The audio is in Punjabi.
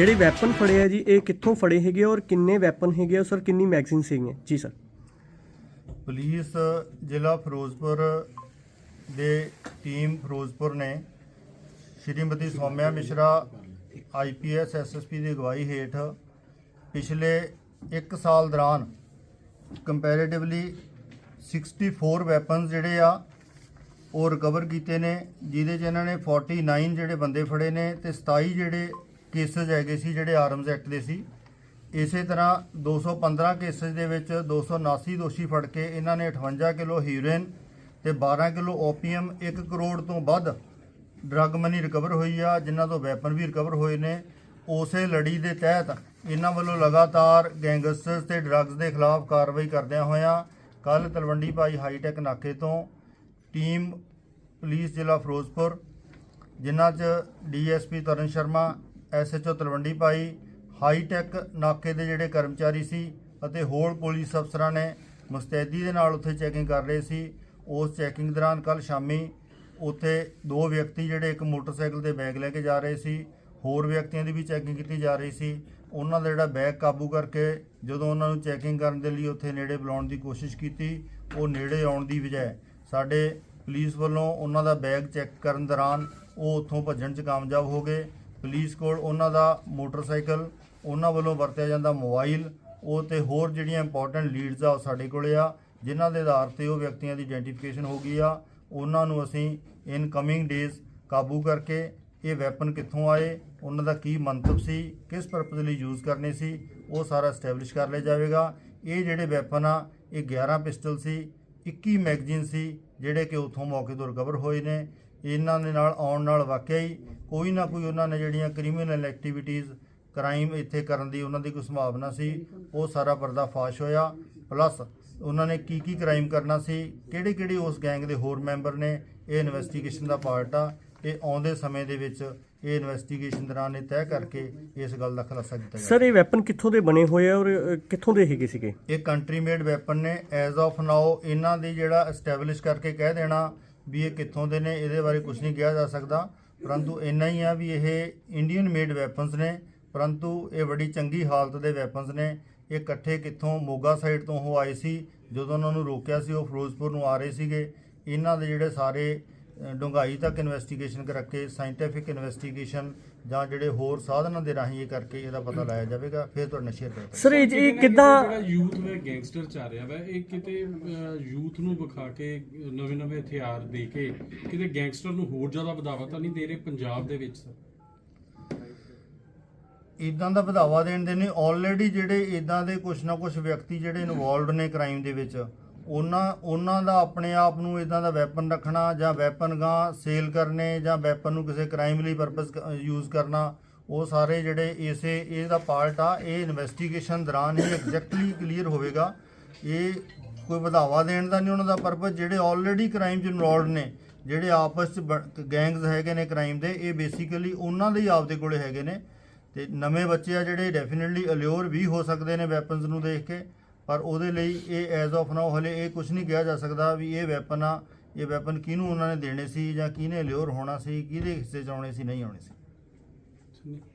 ਜਿਹੜੇ ਵੈਪਨ ਫੜੇ ਆ ਜੀ, ਇਹ ਕਿੱਥੋਂ ਫੜੇ ਹੈਗੇ ਆ ਔਰ ਕਿੰਨੇ ਵੈਪਨ ਹੈਗੇ ਆ? ਸਰ, ਕਿੰਨੀ ਮੈਗਜ਼ੀਨ ਸੀਗੀਆਂ ਜੀ ਸਰ ਪੁਲਿਸ ਜ਼ਿਲ੍ਹਾ ਫਿਰੋਜ਼ਪੁਰ ਦੇ ਟੀਮ ਫਿਰੋਜ਼ਪੁਰ ਨੇ ਸ਼੍ਰੀਮਤੀ ਸੌਮਿਆ ਮਿਸ਼ਰਾ ਆਈਪੀਐਸ ਐਸਐਸਪੀ ਦੀ ਅਗਵਾਈ ਹੇਠ ਪਿਛਲੇ 1 ਸਾਲ ਦੌਰਾਨ ਕੰਪੈਰੀਟਿਵਲੀ 64 ਵੈਪਨਸ ਜਿਹੜੇ ਆ, ਉਹ ਰਿਕਵਰ ਕੀਤੇ ਨੇ, ਜਿਹਦੇ 'ਚ ਇਹਨਾਂ ਨੇ 49 ਜਿਹੜੇ ਬੰਦੇ ਫੜੇ ਨੇ ਤੇ 27 ਜਿਹੜੇ ਕੇਸਸ ਹੈਗੇ ਸੀ ਜਿਹੜੇ ਆਰਮਸ ਐਕਟ ਦੇ ਸੀ। ਇਸੇ ਤਰ੍ਹਾਂ 215 ਕੇਸਸ ਦੇ ਵਿੱਚ 279 ਦੋਸ਼ੀ ਫੜ ਕੇ ਇਹਨਾਂ ਨੇ 58 ਕਿਲੋ ਹੀਰੋਇਨ ਤੇ 12 ਕਿਲੋ ਓਪੀਅਮ 1 ਕਰੋੜ ਤੋਂ ਵੱਧ ਡਰੱਗ ਮਨੀ ਰਿਕਵਰ ਹੋਈ ਆ, ਜਿਨ੍ਹਾਂ ਤੋਂ ਵੈਪਨ ਵੀ ਰਿਕਵਰ ਹੋਏ ਨੇ। ਉਸੇ ਲੜੀ ਦੇ ਤਹਿਤ ਇਹਨਾਂ ਵੱਲੋਂ ਲਗਾਤਾਰ ਗੈਂਗਸਟਰਸ ਤੇ ਡਰੱਗਸ ਦੇ ਖਿਲਾਫ ਕਾਰਵਾਈ ਕਰਦਿਆਂ ਹੋਇਆਂ ਕੱਲ ਤਲਵੰਡੀ ਭਾਈ ਹਾਈਟੈਕ ਨਾਕੇ ਤੋਂ ਟੀਮ ਪੁਲਿਸ ਜ਼ਿਲ੍ਹਾ ਫਿਰੋਜ਼ਪੁਰ, ਜਿਨ੍ਹਾਂ 'ਚ DSP Taran Sharma SHO Talwandi Bhai, hi tech ਨਾਕੇ ਦੇ ਜਿਹੜੇ ਕਰਮਚਾਰੀ ਸੀ ਅਤੇ ਹੋਰ ਪੁਲਿਸ ਅਫਸਰਾਂ ਨੇ ਮੁਸਤੈਦੀ ਦੇ ਨਾਲ ਉੱਥੇ ਚੈਕਿੰਗ ਕਰ ਰਹੇ ਸੀ। ਉਸ ਚੈਕਿੰਗ ਦੌਰਾਨ ਕੱਲ ਸ਼ਾਮੀ ਉੱਥੇ ਦੋ ਵਿਅਕਤੀ ਜਿਹੜੇ ਇੱਕ ਮੋਟਰਸਾਈਕਲ ਤੇ ਬੈਗ ਲੈ ਕੇ ਜਾ ਰਹੇ ਸੀ, ਹੋਰ ਵਿਅਕਤੀਆਂ ਦੀ ਵੀ ਚੈਕਿੰਗ ਕੀਤੀ ਜਾ ਰਹੀ ਸੀ। ਉਹਨਾਂ ਦਾ ਜਿਹੜਾ ਬੈਗ ਕਾਬੂ ਕਰਕੇ ਜਦੋਂ ਉਹਨਾਂ ਨੂੰ ਚੈਕਿੰਗ ਕਰਨ ਦੇ ਲਈ ਉੱਥੇ ਨੇੜੇ ਬੁਲਾਉਣ ਦੀ ਕੋਸ਼ਿਸ਼ ਕੀਤੀ, ਉਹ ਨੇੜੇ ਆਉਣ ਦੀ ਬਜਾਏ ਸਾਡੇ ਪੁਲਿਸ ਵੱਲੋਂ ਉਹਨਾਂ ਦਾ ਬੈਗ ਚੈੱਕ ਕਰਨ ਦੌਰਾਨ ਉਹ ਉੱਥੋਂ ਭੱਜਣ 'ਚ ਕਾਮਯਾਬ ਹੋ ਗਏ। ਪੁਲਿਸ ਕੋਲ ਉਹਨਾਂ ਦਾ ਮੋਟਰਸਾਈਕਲ, ਉਹਨਾਂ ਵੱਲੋਂ ਵਰਤਿਆ ਜਾਂਦਾ ਮੋਬਾਈਲ, ਉਹ ਤੇ ਹੋਰ ਜਿਹੜੀਆਂ ਇੰਪੋਰਟੈਂਟ ਲੀਡਸ ਆ ਉਹ ਸਾਡੇ ਕੋਲੇ ਆ, ਜਿਨ੍ਹਾਂ ਦੇ ਆਧਾਰ ਤੇ ਉਹ ਵਿਅਕਤੀਆਂ ਦੀ ਆਇਡੈਂਟੀਫਿਕੇਸ਼ਨ ਹੋ ਗਈ ਆ। ਉਹਨਾਂ ਨੂੰ ਅਸੀਂ ਇਨ ਕਮਿੰਗ ਡੇਜ਼ ਕਾਬੂ ਕਰਕੇ ਇਹ ਵੈਪਨ ਕਿੱਥੋਂ ਆਏ, ਉਹਨਾਂ ਦਾ ਕੀ ਮੰਤਵ ਸੀ, ਕਿਸ ਪਰਪਸ ਲਈ ਯੂਜ਼ ਕਰਨੇ ਸੀ, ਉਹ ਸਾਰਾ ਐਸਟੈਬਲਿਸ਼ ਕਰ ਲਿਆ ਜਾਵੇਗਾ। ਇਹ ਜਿਹੜੇ ਵੈਪਨ ਆ, ਇਹ 11 ਪਿਸਟਲ ਸੀ 21 ਮੈਗਜ਼ੀਨ ਸੀ, ਜਿਹੜੇ ਕਿ ਉਥੋਂ ਮੌਕੇ ਤੋਂ ਰਿਕਵਰ ਹੋਏ ਨੇ। ਇਹਨਾਂ ਦੇ ਨਾਲ ਆਉਣ ਨਾਲ ਵਾਕਿਆ ਹੀ ਕੋਈ ਨਾ ਕੋਈ ਉਹਨਾਂ ਨੇ ਜਿਹੜੀਆਂ ਕ੍ਰਿਮੀਨਲ ਐਕਟੀਵਿਟੀਜ਼ ਕ੍ਰਾਈਮ ਇੱਥੇ ਕਰਨ ਦੀ ਉਹਨਾਂ ਦੀ ਕੋਈ ਸੰਭਾਵਨਾ ਸੀ ਉਹ ਸਾਰਾ ਪਰਦਾਫਾਸ਼ ਹੋਇਆ। ਪਲੱਸ ਉਹਨਾਂ ਨੇ ਕੀ ਕੀ ਕ੍ਰਾਈਮ ਕਰਨਾ ਸੀ ਕਿਹੜੇ ਕਿਹੜੇ ਉਸ ਗੈਂਗ ਦੇ ਹੋਰ ਮੈਂਬਰ ਨੇ ਇਹ ਇਨਵੈਸਟੀਗੇਸ਼ਨ ਦਾ ਪਾਰਟ ਆ। ਇਹ ਆਉਂਦੇ ਸਮੇਂ ਦੇ ਵਿੱਚ ਇਹ ਇਨਵੈਸਟੀਗੇਸ਼ਨ ਦੌਰਾਨ ਇਹ ਤੈਅ ਕਰਕੇ ਇਸ ਗੱਲ ਦਾ ਖੁਲਾਸਾ ਕੀਤਾ ਜਾਵੇ ਸਰ ਇਹ ਵੈਪਨ ਕਿੱਥੋਂ ਦੇ ਬਣੇ ਹੋਏ ਆ ਔਰ ਕਿੱਥੋਂ ਦੇ ਹੈਗੇ ਸੀਗੇ? ਇਹ ਕੰਟਰੀ ਮੇਡ ਵੈਪਨ ਨੇ। ਐਜ਼ ਆਫ ਨਾਓ ਇਹਨਾਂ ਦੀ ਜਿਹੜਾ ਐਸਟੈਬਲਿਸ਼ ਕਰਕੇ ਕਹਿ ਦੇਣਾ ਵੀ ਇਹ ਕਿੱਥੋਂ ਦੇ ਨੇ, ਇਹਦੇ ਬਾਰੇ ਕੁਝ ਨਹੀਂ ਕਿਹਾ ਜਾ ਸਕਦਾ। ਪਰੰਤੂ ਇੰਨਾ ਹੀ ਆ ਵੀ ਇਹ ਇੰਡੀਅਨ ਮੇਡ ਵੈਪਨਸ ਨੇ, ਪਰੰਤੂ ਇਹ ਬੜੀ ਚੰਗੀ ਹਾਲਤ ਦੇ ਵੈਪਨਸ ਨੇ। ਇਹ ਇਕੱਠੇ ਕਿੱਥੋਂ ਮੋਗਾ ਸਾਈਡ ਤੋਂ ਉਹ ਆਏ ਸੀ, ਜਦੋਂ ਉਹਨਾਂ ਨੂੰ ਰੋਕਿਆ ਸੀ, ਉਹ ਫਿਰੋਜ਼ਪੁਰ ਨੂੰ ਆ ਰਹੇ ਸੀਗੇ। ਇਹਨਾਂ ਦੇ ਜਿਹੜੇ ਸਾਰੇ ਅ, ਡੂੰਘਾਈ ਤੱਕ ਇਨਵੈਸਟੀਗੇਸ਼ਨ ਕਰਕੇ ਸਾਇੰਟੀਫਿਕ ਇਨਵੈਸਟੀਗੇਸ਼ਨ ਜਾਂ ਜਿਹੜੇ ਹੋਰ ਸਾਧਨਾਂ ਦੇ ਰਾਹੀਂ ਇਹ ਕਰਕੇ ਇਹਦਾ ਪਤਾ ਲਾਇਆ ਜਾਵੇਗਾ ਫਿਰ ਤੁਹਾਡੇ ਨਾਲ ਸ਼ੇਅਰ ਕਰਾਂਗੇ। ਸਰ ਇਹ ਇਹ ਕਿੱਦਾਂ ਯੂਥ ਵਿੱਚ ਗੈਂਗਸਟਰ ਚੱਲ ਰਿਹਾ ਵਾ ਇਹ ਕਿਤੇ ਯੂਥ ਨੂੰ ਵਿਖਾ ਕੇ ਨਵੇਂ ਨਵੇਂ ਹਥਿਆਰ ਦੇ ਕੇ ਕਿਤੇ ਗੈਂਗਸਟਰ ਨੂੰ ਹੋਰ ਜ਼ਿਆਦਾ ਵਧਾਵਾ ਤਾਂ ਨਹੀਂ ਦੇ ਰਹੇ ਪੰਜਾਬ ਦੇ ਵਿੱਚ ਸਰ ਇਦਾਂ ਦਾ ਵਧਾਵਾ ਦੇਣ ਦੇ ਨੇ ਆਲਰੇਡੀ ਜਿਹੜੇ ਇਦਾਂ ਦੇ ਕੁਝ ਨਾ ਕੁਝ ਵਿਅਕਤੀ ਜਿਹੜੇ ਇਨਵੋਲਵਡ ਨੇ ਕ੍ਰਾਈਮ ਦੇ ਵਿੱਚ ਉਹਨਾਂ ਉਹਨਾਂ ਦਾ ਆਪਣੇ ਆਪ ਨੂੰ ਇਦਾਂ ਦਾ ਵੈਪਨ ਰੱਖਣਾ ਜਾਂ ਵੈਪਨ ਗਾਂ ਸੇਲ ਕਰਨੇ ਜਾਂ ਵੈਪਨ ਨੂੰ ਕਿਸੇ ਕ੍ਰਾਈਮ ਲਈ ਪਰਪਸ ਯੂਜ਼ ਕਰਨਾ, ਉਹ ਸਾਰੇ ਜਿਹੜੇ ਇਸੇ, ਇਹਦਾ ਪਾਰਟ ਆ, ਇਹ ਇਨਵੈਸਟੀਗੇਸ਼ਨ ਦੌਰਾਨ ਹੀ ਐਗਜ਼ੈਕਟਲੀ ਕਲੀਅਰ ਹੋਵੇਗਾ। ਇਹ ਕੋਈ ਵਧਾਵਾ ਦੇਣ ਦਾ ਨਹੀਂ ਉਹਨਾਂ ਦਾ ਪਰਪਸ ਜਿਹੜੇ ਆਲਰੇਡੀ ਕ੍ਰਾਈਮ 'ਚ ਇਨਵੋਲਵਡ ਨੇ, ਜਿਹੜੇ ਆਪਸ 'ਚ ਗੈਂਗਸ ਹੈਗੇ ਨੇ ਕ੍ਰਾਈਮ ਦੇ, ਇਹ ਬੇਸਿਕਲੀ ਉਹਨਾਂ ਦੇ ਹੀ ਆਪਦੇ ਕੋਲੇ ਹੈਗੇ ਨੇ। ਤੇ ਨਵੇਂ ਬੱਚੇ ਆ ਜਿਹੜੇ ਡੈਫੀਨਿਟਲੀ ਅਲਿਓਰ ਵੀ ਹੋ ਸਕਦੇ ਨੇ ਵੈਪਨਸ ਨੂੰ ਦੇਖ ਕੇ। ਪਰ ਉਹਦੇ ਲਈ ਇਹ ਐਜ਼ ਆਫ ਨਾਓ ਹਲੇ ਇਹ ਕੁਝ ਨਹੀਂ ਕਿਹਾ ਜਾ ਸਕਦਾ ਵੀ ਇਹ ਵੈਪਨ ਆ, ਇਹ ਵੈਪਨ ਕਿਹਨੂੰ ਉਹਨਾਂ ਨੇ ਦੇਣੇ ਸੀ ਜਾਂ ਕਿਹਨੇ ਅਲਿਓਰ ਹੋਣਾ ਸੀ, ਕਿਹਦੇ ਹਿੱਸੇ 'ਚ ਆਉਣੇ ਸੀ, ਨਹੀਂ ਆਉਣੇ ਸੀ।